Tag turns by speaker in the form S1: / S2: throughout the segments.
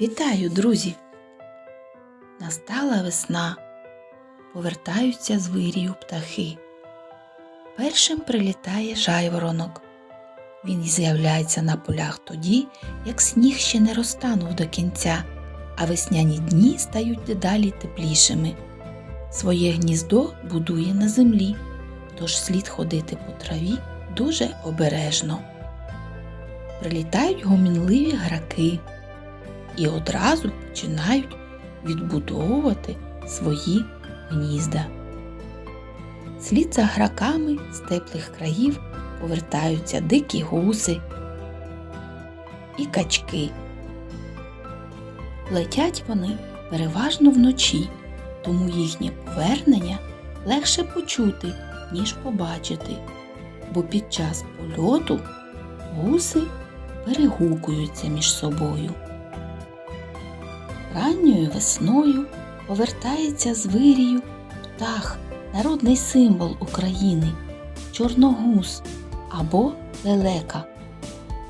S1: Вітаю, друзі! Настала весна. Повертаються з вирію птахи. Першим прилітає жайворонок. Він з'являється на полях тоді, як сніг ще не розтанув до кінця, а весняні дні стають дедалі теплішими. Своє гніздо будує на землі, тож слід ходити по траві дуже обережно. Прилітають гомінливі граки і одразу починають відбудовувати свої гнізда. Слід за граками з теплих країв повертаються дикі гуси і качки. Летять вони переважно вночі, тому їхнє повернення легше почути, ніж побачити, бо під час польоту гуси перегукуються між собою. Ранньою весною повертається з вирію птах, народний символ України, чорногуз або лелека.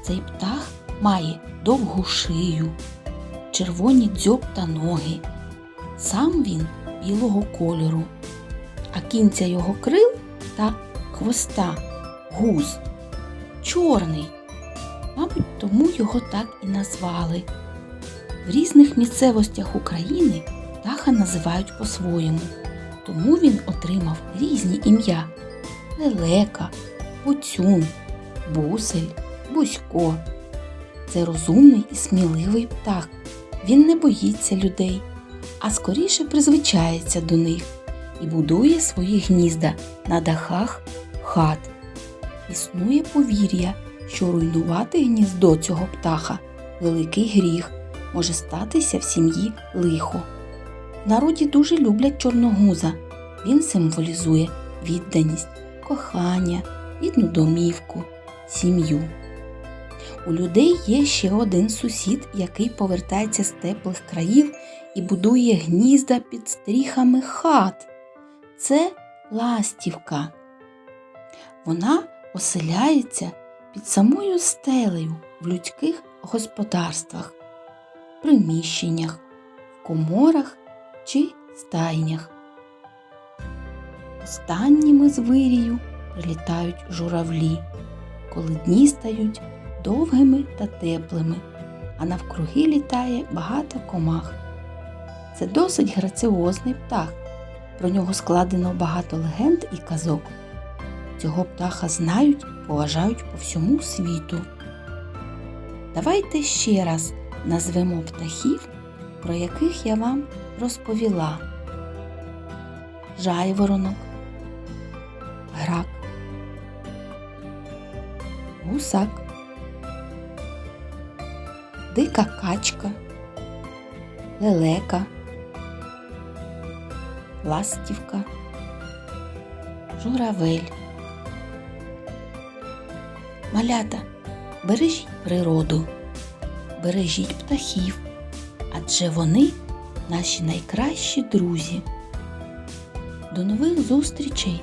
S1: Цей птах має довгу шию, червоні дзьоб та ноги. Сам він білого кольору, а кінця його крил та хвоста гуз чорний. Мабуть, тому його так і назвали. В різних місцевостях України птаха називають по-своєму, тому він отримав різні ім'я лелека, поцюн, бусель, бусько. Це розумний і сміливий птах. Він не боїться людей, а скоріше призвичається до них і будує свої гнізда на дахах хат. Існує повір'я, що руйнувати гніздо цього птаха великий гріх може статися в сім'ї лихо. В народі дуже люблять чорногуза. Він символізує відданість, кохання, рідну домівку, сім'ю. У людей є ще один сусід, який повертається з теплих країв і будує гнізда під стріхами хат. Це ластівка. Вона оселяється під самою стелею в людських господарствах приміщеннях, в коморах чи стайнях. Останніми з вирію прилітають журавлі, коли дні стають довгими та теплими, а навкруги літає багато комах. Це досить граціозний птах. Про нього складено багато легенд і казок. Цього птаха знають, поважають по всьому світу. Давайте ще раз назвемо птахів, про яких я вам розповіла. Жайворонок, грак, гусак, дика качка, лелека, ластівка, журавель. Малята, бережіть природу бережіть птахів, адже вони наші найкращі друзі. До нових зустрічей!